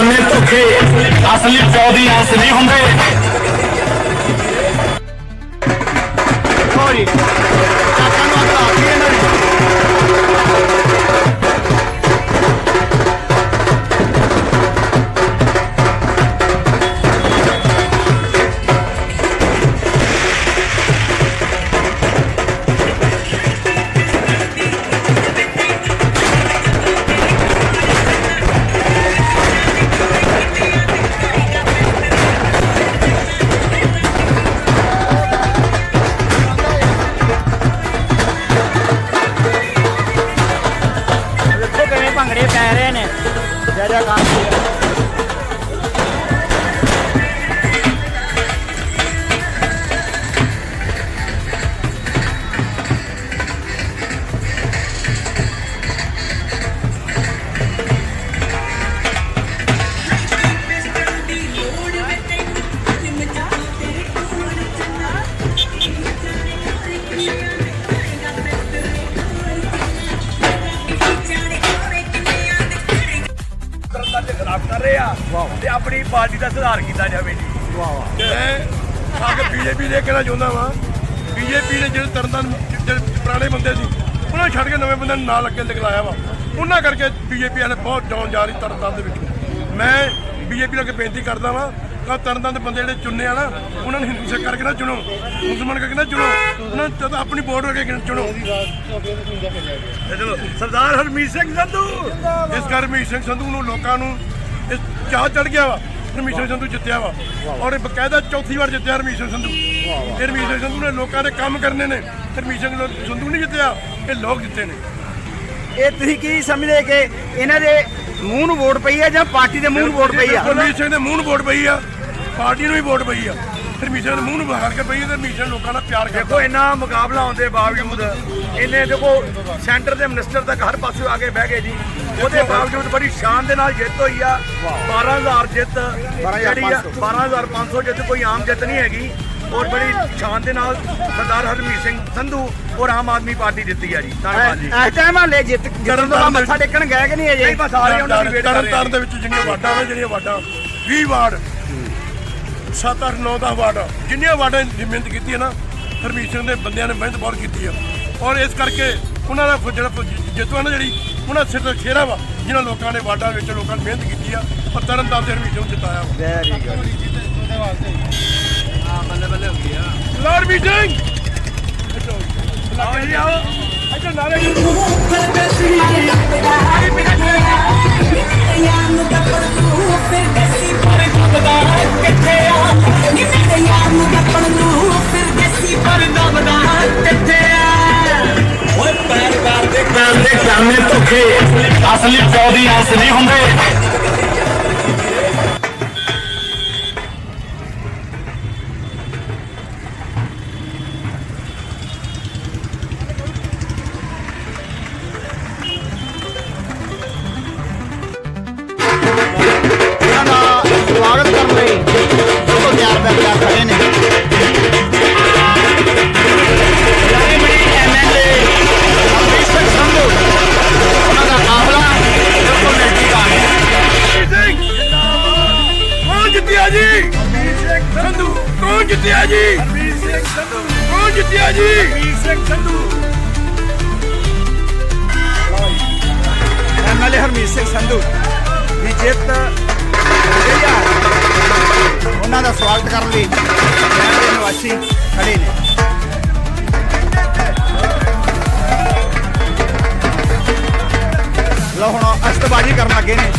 ਧੋਖੇ। ਅਸਲੀ ਪਿਓ ਦੀ ਆਸ ਨਹੀਂ ਹੁੰਦੇ। ਸੌਰੀ ત્યારે ને? જરા કામ ਕਰ ਰਹੇ ਆ ਤੇ ਆਪਣੀ ਪਾਰਟੀ ਦਾ ਸੁਧਾਰ ਕੀਤਾ ਜਾਵੇ ਜੀ। ਵਾਹ ਵਾਹ। ਮੈਂ ਆ ਕੇ ਬੀਜੇਪੀ ਦੇ ਕਹਿਣਾ ਚਾਹੁੰਦਾ ਵਾਂ ਬੀਜੇਪੀ ਨੇ ਜਿਹੜੇ ਤਰਨਤਾਰਨ ਜਿਹੜੇ ਪੁਰਾਣੇ ਬੰਦੇ ਸੀ ਉਹਨਾਂ ਨੂੰ ਛੱਡ ਕੇ ਨਵੇਂ ਬੰਦੇ ਨੂੰ ਨਾਲ ਅੱਗੇ ਲਿਖਲਾਇਆ ਵਾ। ਉਹਨਾਂ ਕਰਕੇ ਬੀਜੇਪੀ ਵਾਲੇ ਬਹੁਤ ਡਾਊਨ ਜਾ ਰਹੀ ਤਰਨਤਾਰਨ ਦੇ ਵਿੱਚ। ਮੈਂ ਬੀਜੇਪੀ ਨੂੰ ਅੱਗੇ ਬੇਨਤੀ ਕਰਦਾ ਵਾਂ ਕਿ ਤਰਨਤਾਰਨ ਦੇ ਬੰਦੇ ਜਿਹੜੇ ਚੁਣਨੇ ਆ ਨਾ ਉਹਨਾਂ ਨੂੰ ਹਿੰਦੂ ਸਿੱਖ ਕਰਕੇ ਨਾ ਚੁਣੋ ਮੁਸਲਮਾਨ ਕਰਕੇ ਨਾ ਚੁਣੋ ਉਹਨਾਂ ਨੂੰ ਤਾਂ ਆਪਣੀ ਵੋਟ ਕਰਕੇ ਚੁਣੋ। ਸਰਦਾਰ ਹਰਮੀਤ ਸਿੰਘ ਸੰਧੂ! ਇਸ ਕਰ ਹਰਮੀਤ ਸਿੰਘ ਸੰਧੂ ਨੂੰ ਲੋਕਾਂ ਨੂੰ ਇਸ ਚਾਹ ਚੜ ਗਿਆ ਵਾ ਹਰਮੀਤ ਸਿੰਘ ਸੰਧੂ ਜਿੱਤਿਆ ਵਾ। ਔਰ ਇਹ ਬਕਾਇਦਾ ਚੌਥੀ ਵਾਰ ਜਿੱਤਿਆ ਹਰਮੀਤ ਸਿੰਘ ਸੰਧੂ। ਇਹ ਹਰਮੀਤ ਸਿੰਘ ਸੰਧੂ ਨੇ ਲੋਕਾਂ ਦੇ ਕੰਮ ਕਰਨੇ ਨੇ ਹਰਮੀਤ ਸਿੰਘ ਸੰਧੂ ਨਹੀਂ ਜਿੱਤਿਆ ਇਹ ਲੋਕ ਜਿੱਤੇ ਨੇ। ਇਹ ਤੁਸੀਂ ਕੀ ਸਮਝਦੇ ਕਿ ਇਹਨਾਂ ਦੇ ਮੂੰਹ ਨੂੰ ਵੋਟ ਪਈ ਹੈ ਜਾਂ ਪਾਰਟੀ ਦੇ ਮੂੰਹ ਨੂੰ ਵੋਟ ਪਈ ਆ? ਹਰਮੀਤ ਸਿੰਘ ਦੇ ਮੂੰਹ ਨੂੰ ਵੋਟ ਪਈ ਆ ਪਾਰਟੀ ਨੂੰ ਵੀ ਵੋਟ ਪਈ ਆ। ਹਰਮੀਤ ਸਿੰਘ ਦੇ ਮੂੰਹ ਨੂੰ ਬਾਹਰ ਕੇ ਪਈ ਆ ਤੇ ਹਰਮੀਤ ਸਿੰਘ ਲੋਕਾਂ ਦਾ ਪਿਆਰ ਦੇਖੋ ਇੰਨਾ ਮੁਕਾਬਲਾ ਹੋਣ ਦੇ ਬਾਵਜੂਦ ਇਹਨੇ ਦੇਖੋ ਸੈਂਟਰ ਦੇ ਮਿਨਿਸਟਰ ਤੱਕ ਹਰ ਪਾਸੇ ਆ ਕੇ ਬਹਿ ਗਏ ਜੀ। ਉਹਦੇ ਬਾਵਜੂਦ ਬੜੀ ਸ਼ਾਨ ਦੇ ਨਾਲ ਜਿੱਤ ਹੋਈ ਆ। 12000 ਜਿੱਤ। ਜਿਹੜੀ ਆ 12500 ਜਿੱਤ ਕੋਈ ਆਮ ਜਿੱਤ ਨਹੀਂ ਹੈਗੀ। ਔਰ ਬੜੀ ਸ਼ਾਨ ਦੇ ਨਾਲ ਸਰਦਾਰ ਹਰਮੀਤ ਸਿੰਘ ਸੰਧੂ ਔਰ ਆਮ ਆਦਮੀ ਪਾਰਟੀ ਜਿੱਤੀ ਆ ਜੀ। ਧੰਨਵਾਦ ਜੀ। ਇਸ ਟਾਈਮ ਹਾਲੇ ਜਿੱਤ ਜਿੱਤਣ ਬਾਅਦ ਮੱਥਾ ਟੇਕਣ ਗਏ ਕਿ ਨਹੀਂ ਅਜੇ? ਨਹੀਂ ਬਸ ਆ ਰਹੇ ਉਹਨਾਂ ਦੀ ਵੇਟ ਕਰ ਰਹੇ ਤਰਨਤਾਰਨ ਦੇ ਵਿੱਚ ਜਿਹੜੀਆਂ ਵਾਰਡਾਂ ਨੇ ਜਿਹੜੀਆਂ ਵਾਰਡਾਂ। 20 ਵਾਰਡ। 7 8 9 10 ਵਾਰਡ। ਜਿੰਨੀਆਂ ਵਾਰਡਾਂ ਦੀ ਮਿਹਨਤ ਕੀਤੀ ਹੈ ਨਾ ਹਰਮੀਤ ਸਿੰਘ ਦੇ ਬੰਦਿਆਂ ਨੇ ਮਿਹਨਤ ਬਹੁਤ ਕੀਤੀ ਆ ਔਰ ਇਸ ਕਰਕੇ ਉਹਨਾਂ ਦਾ ਫ- ਜਿਹੜਾ ਫ- ਜਿੱਤ ਨਾ ਜਿਹੜੀ ਉਹਨਾਂ ਸਿਰ ਤੇ ਖੇਰਾ ਵਾ ਜਿਨ੍ਹਾਂ ਲੋਕਾਂ ਨੇ ਵਾਰਡਾਂ ਵਿੱਚ ਲੋਕਾਂ ਨੇ ਮਿਹਨਤ ਕੀਤੀ ਆ ਔਰ ਤਰਨਤਾਰਨ ਦੇ ਹਰਮੀਤ ਨੂੰ ਜਿਤਾਇਆ ਵਾ। ਵੈਰੀ ਗੁੱਡ ਜੀ। ਆਓ ਇੱਧਰ ਨਾਰੇ ਕਰਨੇ ਅਸਲੀ ਪਿਓ ਦੀ ਆਸ ਨਹੀਂ ਹੁੰਦੇ। ਜਿੱਤਿਆ ਜੀ। ਸਿੰਘ ਸੰਧੂ। ਐਮਐਲਏ ਹਰਮੀਤ ਸਿੰਘ ਸੰਧੂ। ਦੀ ਜਿੱਤ ਉਹਨਾਂ ਦਾ ਸਵਾਗਤ ਕਰਨ ਲਈ ਸ਼ਹਿਰ ਨਿਵਾਸੀ ਖੜੇ ਨੇ। ਲੋ ਹੁਣ ਅਸਤਬਾਜੀ ਕਰਨ ਲੱਗੇ ਨੇ।